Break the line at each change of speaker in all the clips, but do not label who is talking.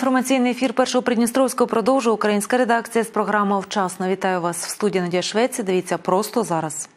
Інформаційний ефір першого Придністровського продовжує українська редакція з програми Вчасно. Вітаю вас в студії Надія Швеці. Дивіться просто зараз.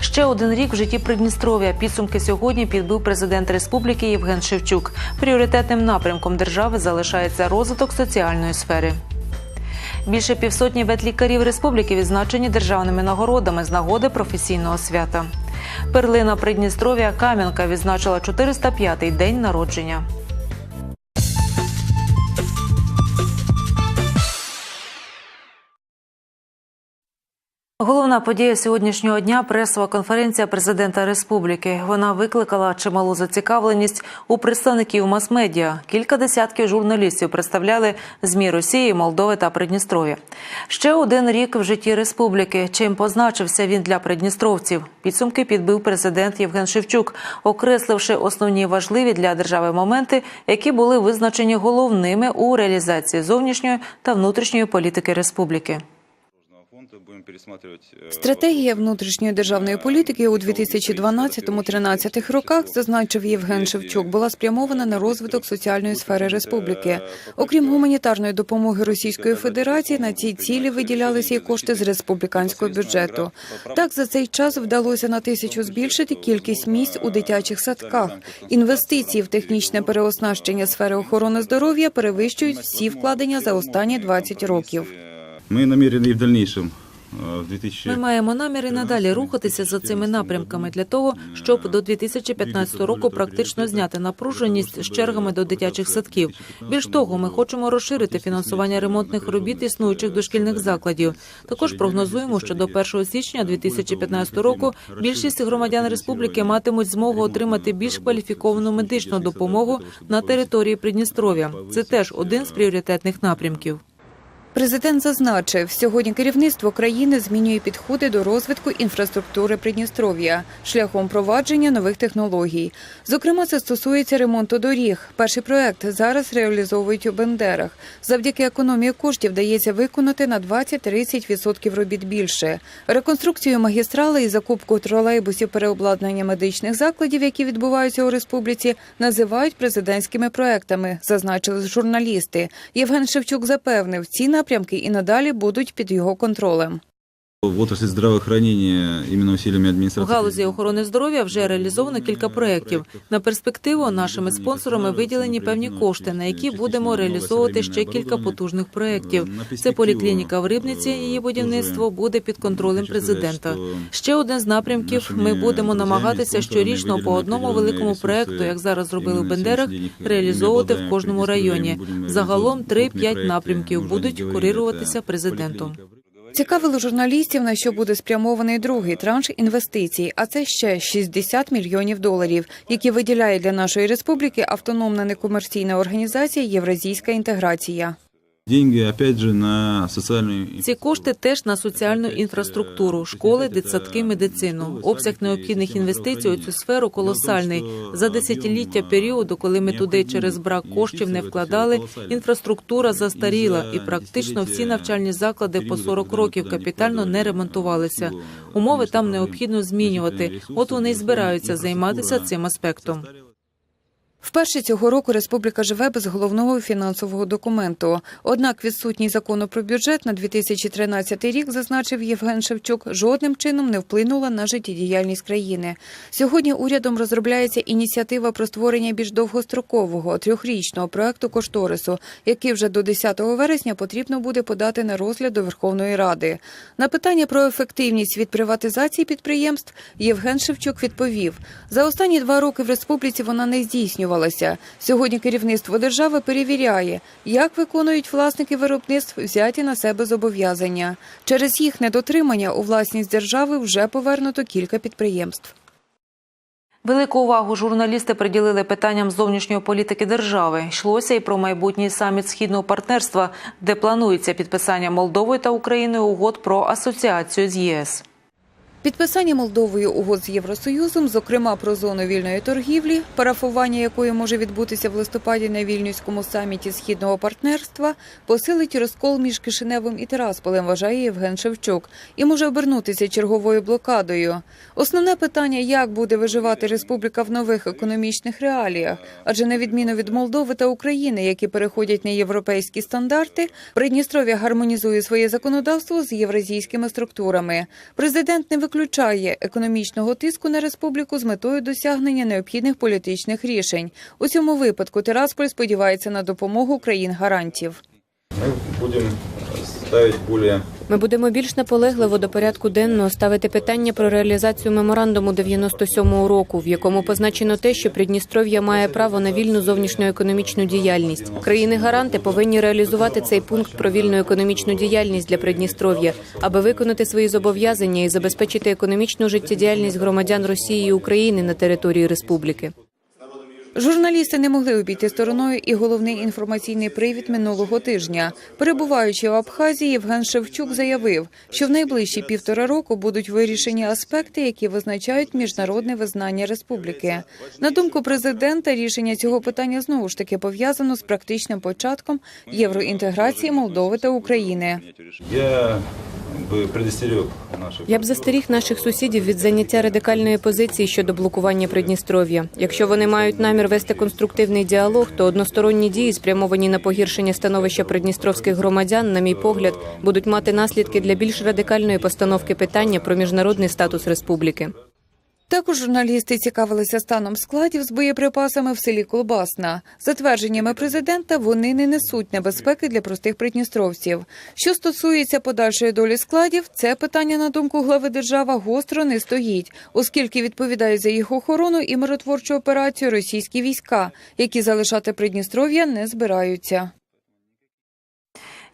Ще один рік в житті Придністров'я. Підсумки сьогодні підбив президент республіки Євген Шевчук. Пріоритетним напрямком держави залишається розвиток соціальної сфери. Більше півсотні ветлікарів республіки відзначені державними нагородами з нагоди професійного свята. Перлина Придністров'я Кам'янка відзначила 405-й день народження. Головна подія сьогоднішнього дня пресова конференція президента республіки. Вона викликала чималу зацікавленість у представників мас-медіа. Кілька десятків журналістів представляли змі Росії, Молдови та Придністров'я. Ще один рік в житті республіки. Чим позначився він для придністровців? Підсумки підбив президент Євген Шевчук, окресливши основні важливі для держави моменти, які були визначені головними у реалізації зовнішньої та внутрішньої політики республіки.
Стратегія внутрішньої державної політики у 2012-13 роках, зазначив Євген Шевчук, була спрямована на розвиток соціальної сфери республіки. Окрім гуманітарної допомоги Російської Федерації, на ці цілі виділялися і кошти з республіканського бюджету. Так за цей час вдалося на тисячу збільшити кількість місць у дитячих садках. Інвестиції в технічне переоснащення сфери охорони здоров'я перевищують всі вкладення за останні 20 років.
Мы намерены и в дальнейшем э, в 2000...
ми маємо намір і надалі рухатися за цими напрямками для того, щоб до 2015 року практично зняти напруженість з чергами до дитячих садків. Більш того, ми хочемо розширити фінансування ремонтних робіт існуючих дошкільних закладів. Також прогнозуємо, що до 1 січня 2015 року більшість громадян республіки матимуть змогу отримати більш кваліфіковану медичну допомогу на території Придністров'я. Це теж один з пріоритетних напрямків.
Президент зазначив, сьогодні керівництво країни змінює підходи до розвитку інфраструктури Придністров'я шляхом провадження нових технологій. Зокрема, це стосується ремонту доріг. Перший проект зараз реалізовують у Бендерах. Завдяки економії коштів вдається виконати на 20-30% робіт більше. Реконструкцію магістрали і закупку тролейбусів переобладнання медичних закладів, які відбуваються у республіці, називають президентськими проектами, зазначили журналісти. Євген Шевчук запевнив, ці напрямки і надалі будуть під його контролем.
В отрасли здравоохранения именно усилиями
У галузі охорони здоров'я вже реалізовано кілька проєктів. На перспективу нашими спонсорами виділені певні кошти, на які будемо реалізовувати ще кілька потужних проєктів. Це поліклініка в Рибниці. Її будівництво буде під контролем президента. Ще один з напрямків. Ми будемо намагатися щорічно по одному великому проєкту, як зараз зробили в Бендерах, реалізовувати в кожному районі. Загалом 3-5 напрямків будуть курируватися президентом.
Цікавило журналістів, на що буде спрямований другий транш інвестицій, а це ще 60 мільйонів доларів, які виділяє для нашої республіки автономна некомерційна організація Євразійська інтеграція.
Деньги, опять же, на социальную...
Ці кошти теж на соціальну інфраструктуру, школи, дитсадки, медицину. Обсяг необхідних інвестицій у цю сферу колосальний. За десятиліття періоду, коли ми туди через брак коштів не вкладали, інфраструктура застаріла, і практично всі навчальні заклади по 40 років капітально не ремонтувалися. Умови там необхідно змінювати. От вони й збираються займатися цим аспектом.
Вперше цього року республіка живе без головного фінансового документу. Однак відсутність закону про бюджет на 2013 рік, зазначив Євген Шевчук, жодним чином не вплинула на життєдіяльність країни. Сьогодні урядом розробляється ініціатива про створення більш довгострокового трьохрічного проекту кошторису, який вже до 10 вересня потрібно буде подати на розгляд до Верховної Ради. На питання про ефективність від приватизації підприємств Євген Шевчук відповів: за останні два роки в республіці вона не здійснювалася. Сьогодні керівництво держави перевіряє, як виконують власники виробництв взяті на себе зобов'язання. Через їх недотримання у власність держави вже повернуто кілька підприємств.
Велику увагу журналісти приділили питанням зовнішньої політики держави. Йшлося і про майбутній саміт східного партнерства, де планується підписання Молдовою та Україною угод про асоціацію з ЄС.
Підписання Молдовою угод з Євросоюзом, зокрема про зону вільної торгівлі, парафування якої може відбутися в листопаді на вільнюському саміті східного партнерства, посилить розкол між Кишиневим і Тирасполем, вважає Євген Шевчук, і може обернутися черговою блокадою. Основне питання, як буде виживати республіка в нових економічних реаліях, адже на відміну від Молдови та України, які переходять на європейські стандарти, Придністров'я гармонізує своє законодавство з євразійськими структурами. Президент не виключає економічного тиску на республіку з метою досягнення необхідних політичних рішень. У цьому випадку Тирасполь сподівається на допомогу країн гарантів.
Ми будемо ставити более
Ми будемо більш наполегливо до порядку денного ставити питання про реалізацію меморандуму 97-го року, в якому позначено те, що Придністров'я має право на вільну зовнішньоекономічну діяльність. Країни-гаранти повинні реалізувати цей пункт про вільну економічну діяльність для Придністров'я, аби виконати свої зобов'язання і забезпечити економічну життєдіяльність громадян Росії і України на території республіки.
Журналісти не могли обійти стороною і головний інформаційний привід минулого тижня. Перебуваючи в Абхазії, Євген Шевчук заявив, що в найближчі півтора року будуть вирішені аспекти, які визначають міжнародне визнання республіки. На думку президента, рішення цього питання знову ж таки пов'язано з практичним початком євроінтеграції Молдови та України.
Я.
Я б застеріг наших сусідів від заняття радикальної позиції щодо блокування Придністров'я. Якщо вони мають намір вести конструктивний діалог, то односторонні дії, спрямовані на погіршення становища придністровських громадян, на мій погляд, будуть мати наслідки для більш радикальної постановки питання про міжнародний статус республіки.
Також журналісти цікавилися станом складів з боєприпасами в селі Колбасна. За твердженнями президента, вони не несуть небезпеки для простих придністровців. Що стосується подальшої долі складів, це питання, на думку глави держава, гостро не стоїть, оскільки відповідають за їх охорону і миротворчу операцію російські війська, які залишати Придністров'я не збираються.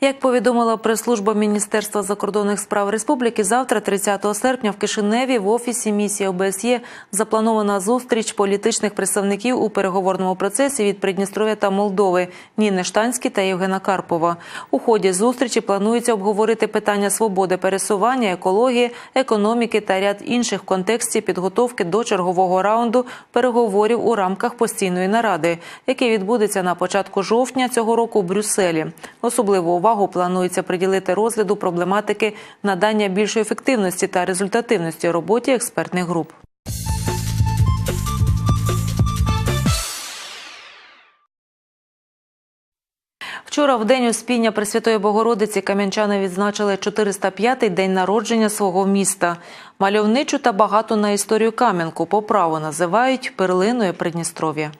Як повідомила прес-служба Міністерства закордонних справ Республіки, завтра, 30 серпня, в Кишиневі в офісі місії ОБСЄ запланована зустріч політичних представників у переговорному процесі від Придністров'я та Молдови Ніни Штанські та Євгена Карпова. У ході зустрічі планується обговорити питання свободи пересування, екології, економіки та ряд інших контекстів підготовки до чергового раунду переговорів у рамках постійної наради, який відбудеться на початку жовтня цього року у Брюсселі. Особливу увагу планується приділити розгляду проблематики надання більшої ефективності та результативності роботі експертних груп. Вчора, в день Успіння Пресвятої Богородиці, кам'янчани відзначили 405-й день народження свого міста. Мальовничу та багату на історію Кам'янку по праву називають перлиною Придністров'я.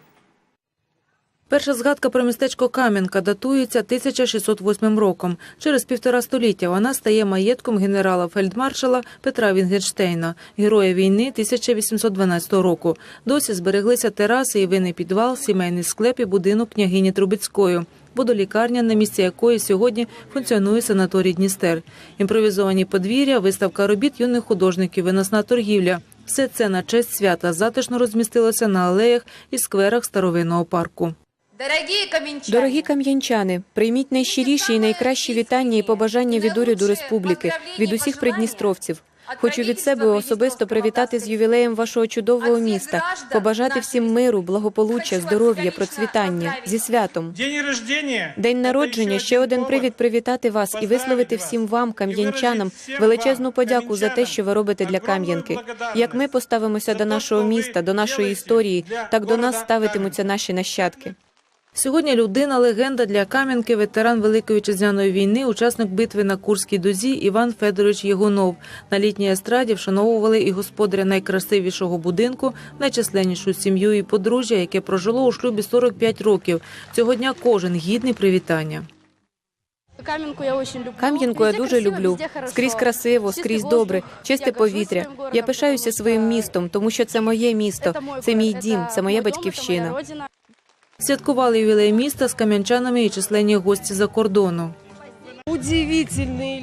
Перша згадка про містечко Кам'янка датується 1608 роком. Через півтора століття вона стає маєтком генерала фельдмаршала Петра Вінгенштейна, героя війни 1812 року. Досі збереглися тераси і винний підвал, сімейний склеп і будинок княгині Трубецької. Водолікарня, на місці якої сьогодні функціонує санаторій Дністер. Імпровізовані подвір'я, виставка робіт юних художників, виносна торгівля. Все це на честь свята затишно розмістилося на алеях і скверах старовинного парку.
Дорогі
кам'янчани, прийміть найщиріші і найкращі вітання і побажання від уряду республіки, від усіх придністровців. Хочу від себе особисто привітати з ювілеєм вашого чудового міста, побажати всім миру, благополуччя, здоров'я, процвітання зі святом.
День рождения.
День народження ще один привід привітати вас і висловити всім вам, кам'янчанам, величезну подяку за те, що ви робите для Кам'янки. Як ми поставимося до нашого міста, до нашої історії, так до нас ставитимуться наші нащадки.
Сьогодні людина легенда для Кам'янки, ветеран Великої вітчизняної війни, учасник битви на Курській дузі Іван Федорович Єгонов. На літній естраді вшановували і господаря найкрасивішого будинку, найчисленнішу сім'ю і подружжя, яке прожило у шлюбі 45 років. Цього дня кожен гідний привітання.
Кам'янку я очень люблю.
Кам'янку я дуже люблю. Скрізь красиво, скрізь добре, чисте повітря. Я пишаюся своїм містом, тому що це моє місто,
це
мій дім,
це
моя батьківщина.
Святкували ювілей міста з кам'янчанами і численні гості за кордону.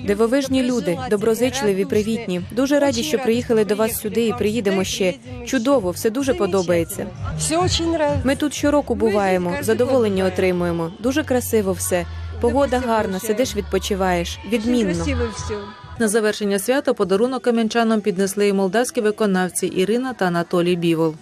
Дивовижні люди, доброзичливі, привітні. Дуже раді, що приїхали до вас сюди і приїдемо ще. Чудово, все дуже подобається.
Все очень нравится.
Ми тут щороку буваємо, задоволення отримуємо. Дуже красиво все. Погода гарна, сидиш, відпочиваєш. Відмінно.
На завершення свята подарунок кам'янчанам піднесли і молдавські виконавці Ірина та Анатолій Бівол.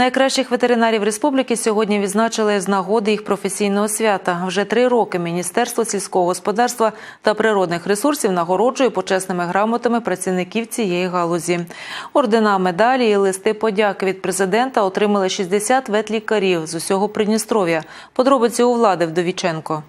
Найкращих ветеринарів республіки сьогодні відзначили з нагоди їх професійного свята. Вже три роки Міністерство сільського господарства та природних ресурсів нагороджує почесними грамотами працівників цієї галузі. Ордена, медалі і листи подяки від президента отримали 60 ветлікарів з усього Придністров'я. Подробиці у влади Вдовіченко.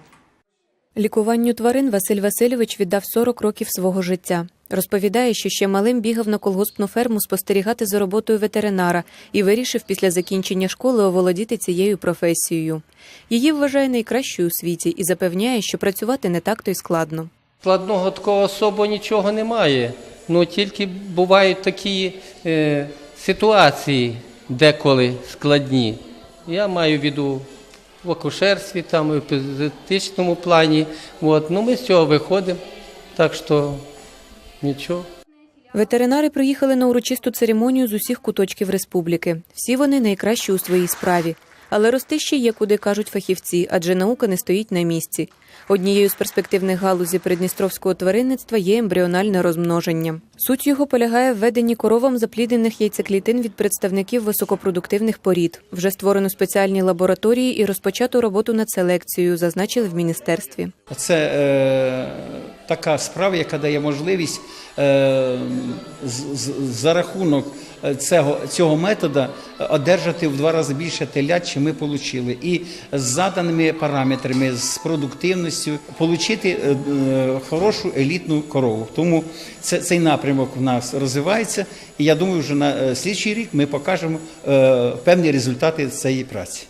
Лікуванню тварин Василь Васильович віддав 40 років свого життя. Розповідає, що ще малим бігав на колгоспну ферму спостерігати за роботою ветеринара і вирішив після закінчення школи оволодіти цією професією. Її вважає найкращою у світі і запевняє, що працювати не так то й складно.
Складного такого особо нічого немає. Ну тільки бувають такі е, ситуації, деколи складні. Я маю в виду в акушерстві, там, в епізотичному плані. От. Ну, ми з цього виходимо, так що нічого.
Ветеринари приїхали на урочисту церемонію з усіх куточків республіки. Всі вони найкращі у своїй справі. Але рости ще є куди кажуть фахівці, адже наука не стоїть на місці. Однією з перспективних галузей придністровського тваринництва є ембріональне розмноження. Суть його полягає в веденні коровам запліднених яйцеклітин від представників високопродуктивних порід. Вже створено спеціальні лабораторії і розпочато роботу над селекцією, зазначили в міністерстві.
Це е, така справа, яка дає можливість е, з, з, за рахунок е, цього, цього методу одержати в два рази більше телят, чим ми отримали. І з заданими параметрами, з продуктивністю, отримати е, е, хорошу елітну корову. Тому це, цей напрямок в нас розвивається, і я думаю, вже на е, слідчий рік ми покажемо певні результати цієї праці.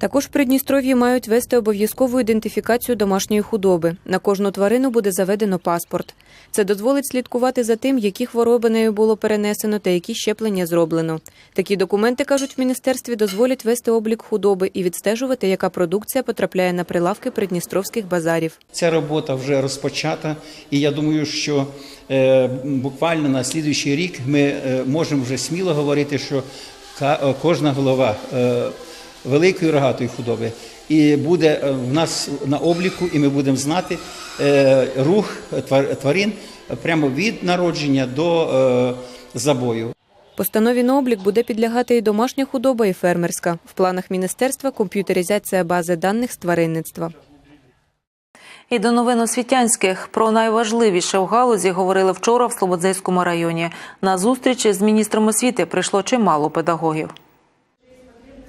Також в Придністров'ї мають вести обов'язкову ідентифікацію домашньої худоби. На кожну тварину буде заведено паспорт. Це дозволить слідкувати за тим, які хвороби нею було перенесено та які щеплення зроблено. Такі документи, кажуть в міністерстві, дозволять вести облік худоби і відстежувати, яка продукція потрапляє на прилавки придністровських базарів.
Ця робота вже розпочата, і я думаю, що е, буквально на слідуючий рік ми е, можемо вже сміло говорити, що кожна голова е, великої рогатої худоби і буде е, в нас на обліку, і ми будемо знати е, рух твар- тварин прямо від народження до е, забою.
Постанові на облік буде підлягати і домашня худоба, і фермерська. В планах міністерства комп'ютеризація бази даних з тваринництва.
І до новин освітянських про найважливіше в галузі говорили вчора в Слободзейському районі. На зустрічі з міністром освіти прийшло чимало педагогів.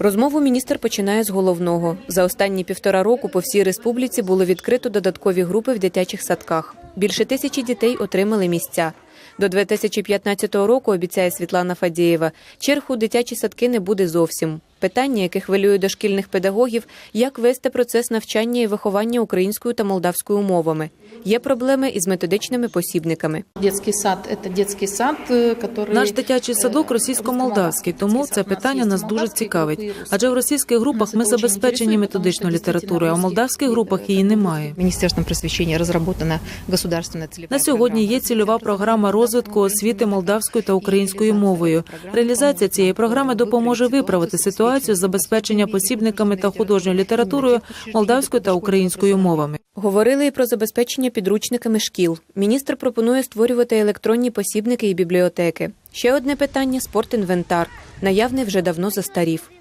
Розмову міністр починає з головного. За останні півтора року по всій республіці було відкрито додаткові групи в дитячих садках. Більше тисячі дітей отримали місця. До 2015 року, обіцяє Світлана Фадієва, черг у дитячі садки не буде зовсім. Питання, яке хвилює дошкільних педагогів, як вести процес навчання і виховання українською та молдавською мовами. Є проблеми із методичними посібниками.
Детский сад – это детский сад, э, который...
Наш дитячий садок
э,
російсько-молдавський, тому це питання нас дуже цікавить. Адже в російських групах ми забезпечені методичною літературою, а в молдавських групах її немає.
Министерством просвещения разработана государственная целевая
На сьогодні є
программа.
цільова програма розвитку освіти молдавською та українською мовою. Реалізація цієї програми допоможе виправити ситуацію з забезпечення посібниками та художньою літературою молдавською та українською мовами.
Говорили і про забезпечення підручниками шкіл. Міністр пропонує створювати електронні посібники і бібліотеки. Ще одне питання спортінвентар. Наявний вже давно застарів.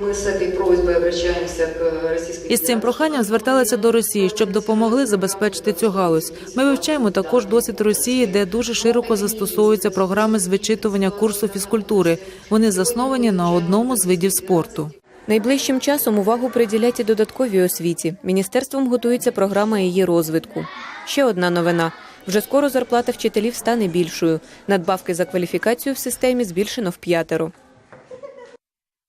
Мы с этой просьбой обращаемся к Российской
Із цим проханням зверталися до Росії, щоб допомогли забезпечити цю галузь. Ми вивчаємо також досвід Росії, де дуже широко застосовуються програми з вичитування курсу фізкультури. Вони засновані на одному з видів спорту.
Найближчим часом увагу приділять і додатковій освіті. Міністерством готується програма її розвитку. Ще одна новина. Вже скоро зарплата вчителів стане більшою. Надбавки за кваліфікацію в системі збільшено в п'ятеро.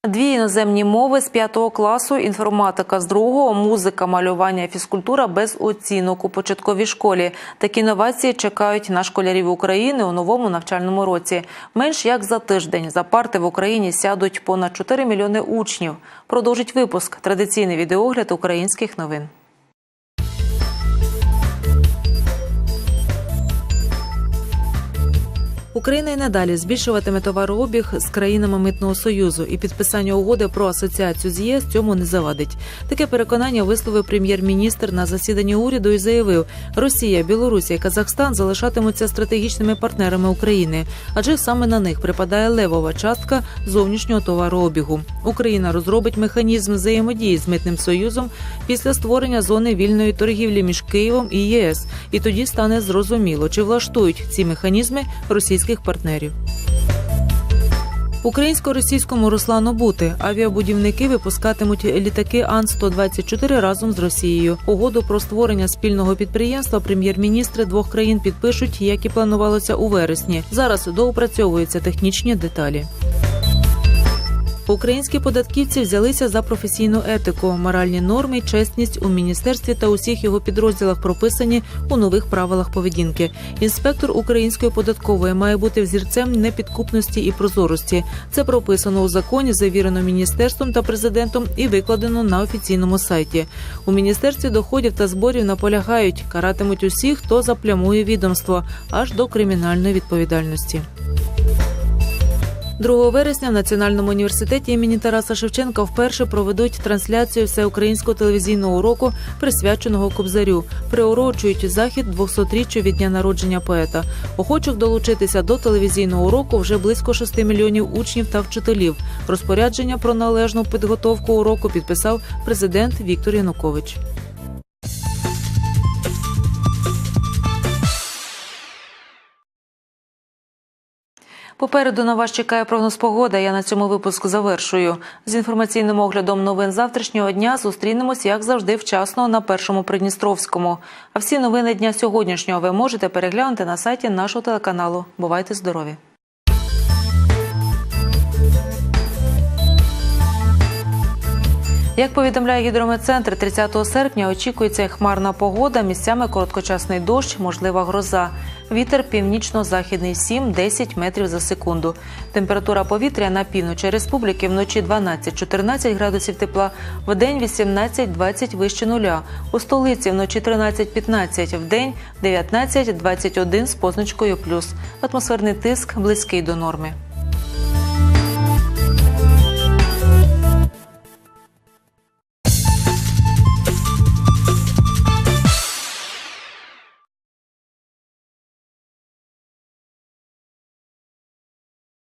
Дві іноземні мови з п'ятого класу, інформатика з другого, музика, малювання, фізкультура без оцінок у початковій школі. Такі новації чекають на школярів України у новому навчальному році. Менш як за тиждень за парти в Україні сядуть понад 4 мільйони учнів. Продовжить випуск традиційний відеогляд українських новин. Україна й надалі збільшуватиме товарообіг з країнами митного союзу, і підписання угоди про асоціацію з ЄС цьому не завадить. Таке переконання висловив прем'єр-міністр на засіданні уряду і заявив, Росія, Білорусія і Казахстан залишатимуться стратегічними партнерами України, адже саме на них припадає левова частка зовнішнього товарообігу. Україна розробить механізм взаємодії з митним союзом після створення зони вільної торгівлі між Києвом і ЄС, і тоді стане зрозуміло, чи влаштують ці механізми російських партнерів. Українсько-російському Руслану Бути авіабудівники випускатимуть літаки Ан-124 разом з Росією. Угоду про створення спільного підприємства прем'єр-міністри двох країн підпишуть, як і планувалося у вересні. Зараз доопрацьовуються технічні деталі. Українські податківці взялися за професійну етику, моральні норми, чесність у міністерстві та усіх його підрозділах прописані у нових правилах поведінки. Інспектор української податкової має бути взірцем непідкупності і прозорості. Це прописано у законі, завірено міністерством та президентом і викладено на офіційному сайті. У міністерстві доходів та зборів наполягають, каратимуть усіх, хто заплямує відомство аж до кримінальної відповідальності. 2 вересня в Національному університеті імені Тараса Шевченка вперше проведуть трансляцію всеукраїнського телевізійного уроку, присвяченого Кобзарю. Приурочують захід 200-річчю від дня народження поета. Охочих долучитися до телевізійного уроку вже близько 6 мільйонів учнів та вчителів. Розпорядження про належну підготовку уроку підписав президент Віктор Янукович. Попереду на вас чекає прогноз погоди. Я на цьому випуску завершую. З інформаційним оглядом новин завтрашнього дня зустрінемось, як завжди, вчасно на першому Придністровському. А всі новини дня сьогоднішнього ви можете переглянути на сайті нашого телеканалу. Бувайте здорові! Як повідомляє гідрометцентр, 30 серпня очікується хмарна погода, місцями короткочасний дощ, можлива гроза. Вітер північно-західний 7-10 метрів за секунду. Температура повітря на півночі республіки вночі 12-14 градусів тепла, вдень 18-20 вище нуля. У столиці вночі 13-15, вдень 19-21 з позначкою плюс. Атмосферний тиск близький до норми.